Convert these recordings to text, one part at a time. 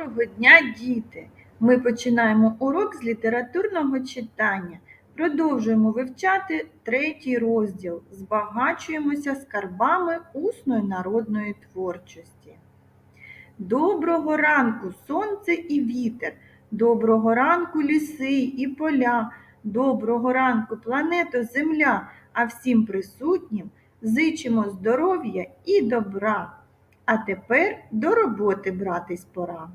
Доброго дня, діти! Ми починаємо урок з літературного читання. Продовжуємо вивчати третій розділ. Збагачуємося скарбами усної народної творчості. Доброго ранку, сонце і вітер, доброго ранку ліси і поля, доброго ранку, плането Земля, а всім присутнім зичимо здоров'я і добра. А тепер до роботи братись пора.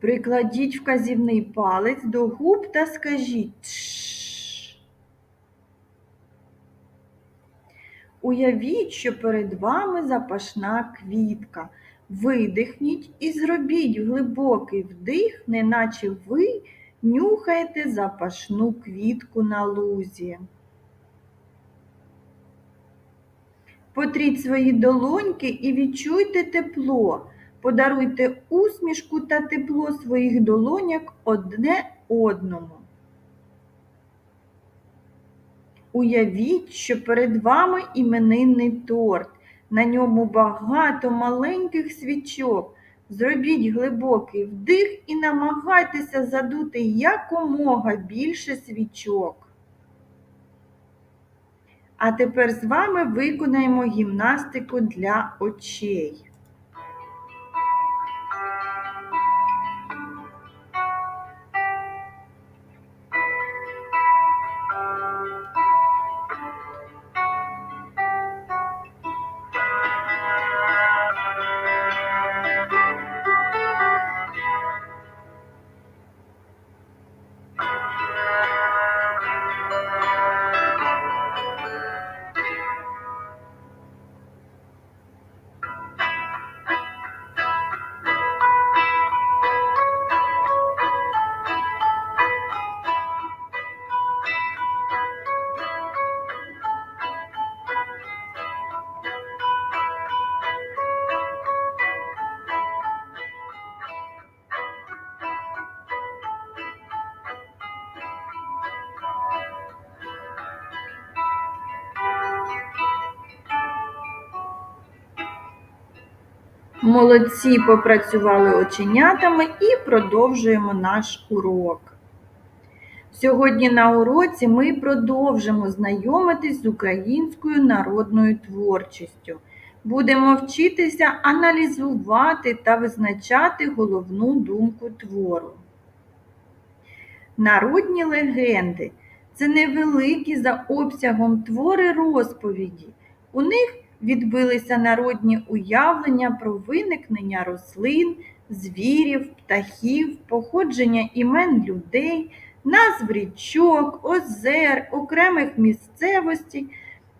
Прикладіть вказівний палець до губ та скажіть. Уявіть, що перед вами запашна квітка. Видихніть і зробіть глибокий вдих, неначе ви нюхаєте запашну квітку на лузі. Потріть свої долоньки і відчуйте тепло. Подаруйте усмішку та тепло своїх долоняк одне одному. Уявіть, що перед вами іменинний торт. На ньому багато маленьких свічок. Зробіть глибокий вдих і намагайтеся задути якомога більше свічок. А тепер з вами виконаємо гімнастику для очей. Молодці попрацювали оченятами і продовжуємо наш урок. Сьогодні на уроці ми продовжимо знайомитись з українською народною творчістю. Будемо вчитися аналізувати та визначати головну думку твору. Народні легенди це невеликі за обсягом твори розповіді. У них відбилися народні уявлення про виникнення рослин, звірів, птахів, походження імен людей, назв річок, озер, окремих місцевостей,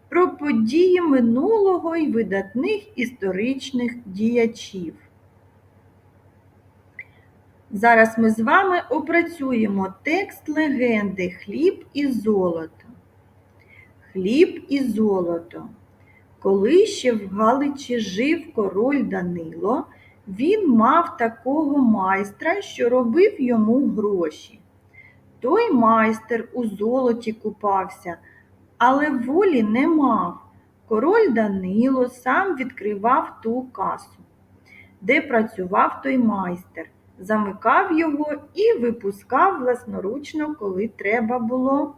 про події минулого і видатних історичних діячів. Зараз ми з вами опрацюємо текст легенди Хліб і золото. Хліб і золото. Коли ще в Галичі жив король Данило, він мав такого майстра, що робив йому гроші. Той майстер у золоті купався, але волі не мав. Король Данило сам відкривав ту касу, де працював той майстер, замикав його і випускав власноручно, коли треба було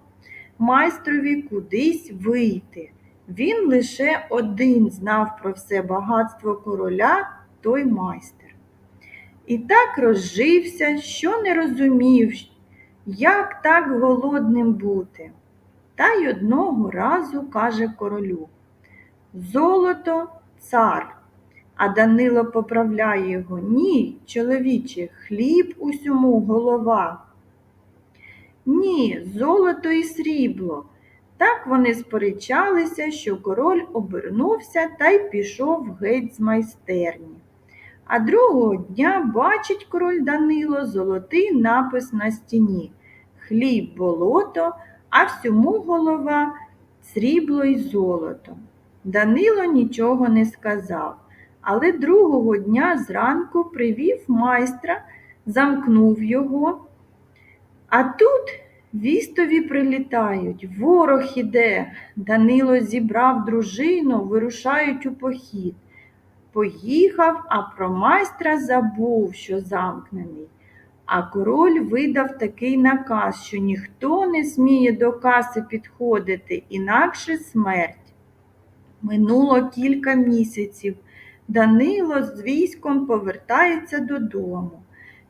майстрові кудись вийти. Він лише один знав про все багатство короля той майстер. І так розжився, що не розумів, як так голодним бути. Та й одного разу каже королю Золото цар. А Данило поправляє його Ні, чоловіче, хліб усьому голова. Ні, золото і срібло. Так вони сперечалися, що король обернувся та й пішов геть з майстерні. А другого дня бачить король Данило золотий напис на стіні Хліб болото, а всьому голова срібло й золото. Данило нічого не сказав, але другого дня зранку привів майстра, замкнув його. А тут Вістові прилітають, ворог іде. Данило зібрав дружину, вирушають у похід. Поїхав, а про майстра забув, що замкнений. А король видав такий наказ, що ніхто не сміє до каси підходити, інакше смерть. Минуло кілька місяців. Данило з військом повертається додому.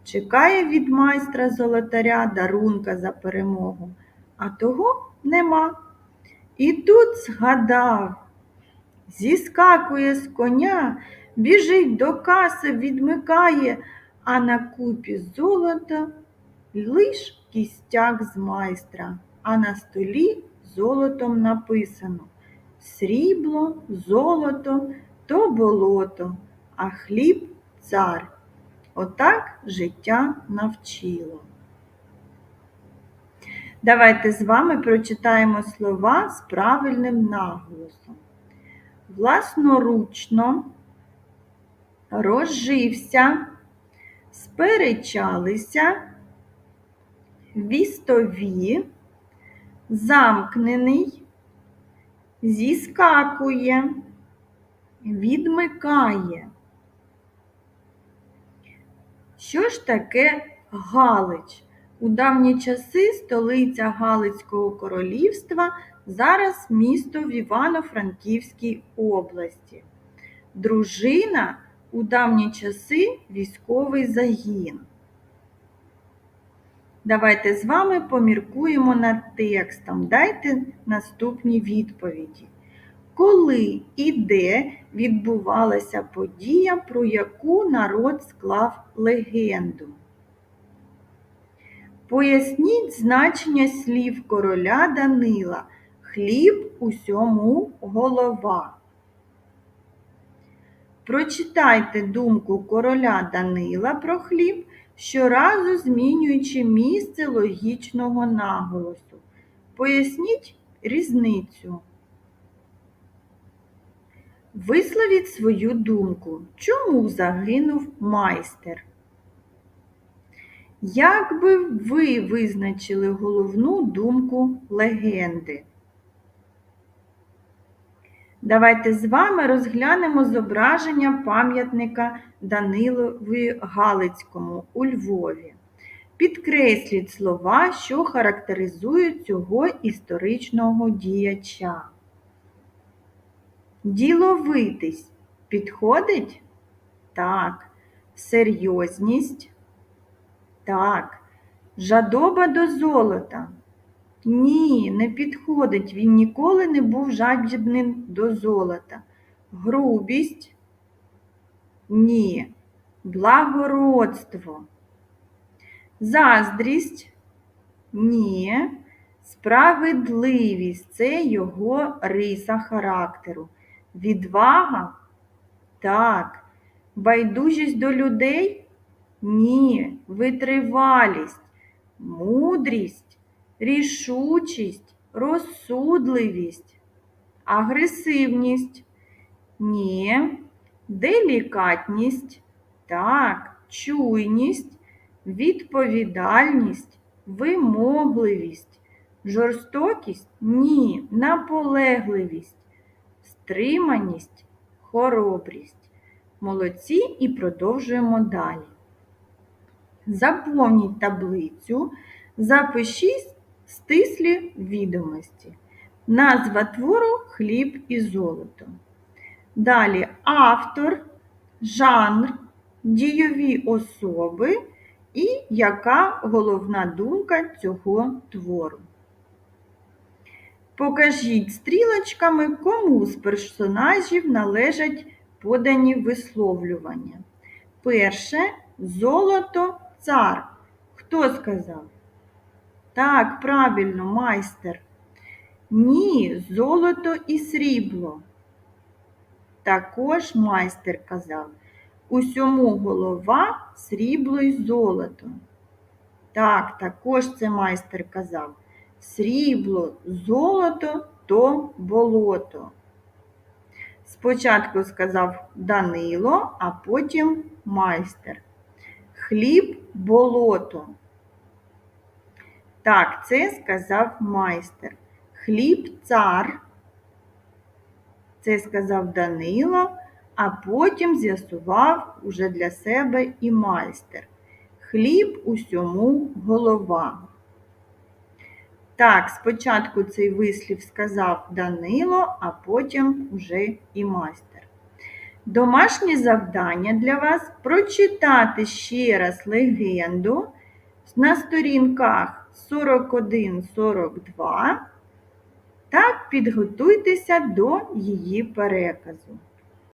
Чекає від майстра золотаря дарунка за перемогу, а того нема. І тут згадав, зіскакує з коня, біжить до каси, відмикає, а на купі золота лиш кістяк з майстра, а на столі золотом написано Срібло, золото то болото, а хліб цар. Отак життя навчило. Давайте з вами прочитаємо слова з правильним наголосом. Власноручно розжився, сперечалися, вістові, замкнений, зіскакує, відмикає. Що ж таке Галич? У давні часи столиця Галицького королівства, зараз місто в Івано-Франківській області. Дружина у давні часи військовий загін. Давайте з вами поміркуємо над текстом. Дайте наступні відповіді. Коли і де відбувалася подія, про яку народ склав легенду? Поясніть значення слів короля Данила. Хліб усьому голова. Прочитайте думку короля Данила про хліб, щоразу змінюючи місце логічного наголосу. Поясніть різницю. Висловіть свою думку. Чому загинув майстер? Як би ви визначили головну думку легенди? Давайте з вами розглянемо зображення пам'ятника Данилові Галицькому у Львові. Підкресліть слова, що характеризують цього історичного діяча. Діловитись підходить? Так. Серйозність? Так. Жадоба до золота? Ні, не підходить. Він ніколи не був жадібним до золота. Грубість? Ні. Благородство. Заздрість? Ні. Справедливість це його риса характеру. Відвага? Так. Байдужість до людей? Ні. Витривалість, мудрість, рішучість, розсудливість, агресивність? Ні. Делікатність? Так. Чуйність, відповідальність, вимогливість. Жорстокість? Ні. Наполегливість, стриманість, хоробрість. Молодці і продовжуємо далі. Заповніть таблицю, запишіть стислі відомості. Назва твору хліб і золото. Далі автор, жанр, дійові особи і яка головна думка цього твору. Покажіть стрілочками, кому з персонажів належать подані висловлювання. Перше золото цар. Хто сказав? Так, правильно, майстер. Ні, золото і срібло. Також майстер казав. Усьому голова срібло й золото. Так, також це майстер казав. Срібло, золото то болото. Спочатку сказав Данило, а потім майстер. Хліб болото. Так, це сказав майстер. Хліб цар. Це сказав Данило, а потім з'ясував уже для себе і майстер. Хліб усьому голова. Так, спочатку цей вислів сказав Данило, а потім уже і майстер. Домашнє завдання для вас прочитати ще раз легенду на сторінках 41-42 та підготуйтеся до її переказу.